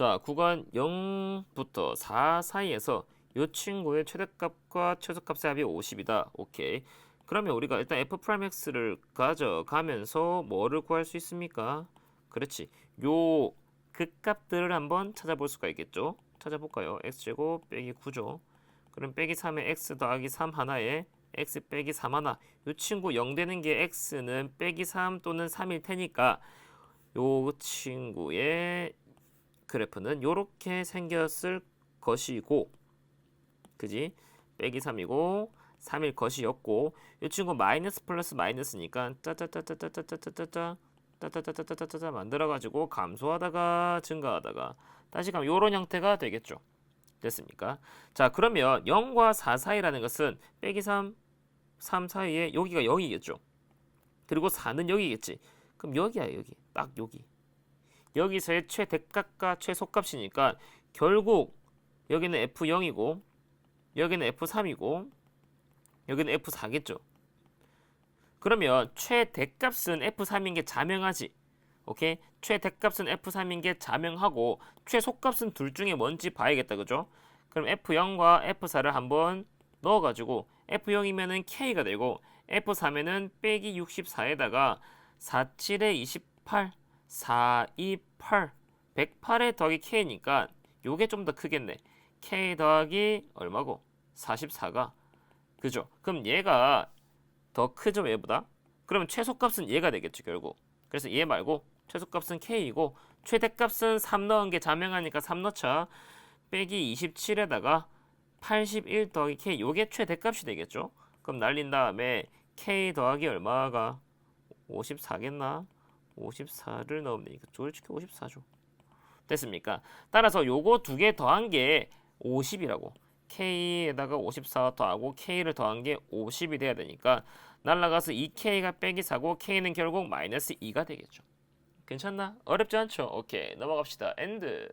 자, 구간 0부터 4 사이에서 이 친구의 최대값과 최소값의 합이 50이다. 오케이. 그러면 우리가 일단 f 프라임 x를 가져가면서 뭐를 구할 수 있습니까? 그렇지. 요 극값들을 한번 찾아볼 수가 있겠죠. 찾아볼까요? x제곱 빼기 9죠. 그럼 빼기 3에 x 더하기 3 하나에 x 빼기 3 하나. 요 친구 0 되는 게 x는 빼기 3 또는 3일 테니까 요 친구의 그래프는 요렇게 생겼을 것이고 그지? 빼기 3이고 3일 것이었고 이 친구 마이너스 플러스 마이너스니까 짜짜짜짜짜짜짜짜짜 짜짜짜짜짜짜 만들어 가지고 감소하다가 증가하다가 다시 가면 요런 형태가 되겠죠. 됐습니까? 자, 그러면 0과 4 사이라는 것은 빼기 3 3 사이에 여기가 0이겠죠. 그리고 4는 여기겠지. 그럼 여기야, 여기. 딱 여기. 여기서의 최대값과 최소값이니까 결국 여기는 F0이고 여기는 F3이고 여기는 F4겠죠. 그러면 최대값은 F3인 게 자명하지. 오케이? 최대값은 F3인 게 자명하고 최소값은 둘 중에 뭔지 봐야겠다. 그죠? 그럼 F0과 F4를 한번 넣어 가지고 F0이면은 K가 되고 F3에는 빼기 64에다가 47에 28 4, 2, 8 108에 더하기 K니까 요게 좀 더 크겠네. K 더하기 얼마고? 44가 그죠? 그럼 얘가 더 크죠 얘보다? 그러면 최소값은 얘가 되겠죠 결국. 그래서 얘 말고 최소값은 K이고 최대값은 3 넣은 게 자명하니까 3 넣자. 빼기 27에다가 81 더하기 K 요게 최대값이 되겠죠? 그럼 날린 다음에 K 더하기 얼마가 54겠나? 54를 넣으면 되니까 솔직히 54죠. 됐습니까? 따라서 요거 두 개 더한 게 50이라고. K에다가 54 더하고 K를 더한 게 50이 돼야 되니까 날라가서 2K가 빼기 4고 K는 결국 마이너스 2가 되겠죠. 괜찮나? 어렵지 않죠? 오케이 넘어갑시다. 엔드.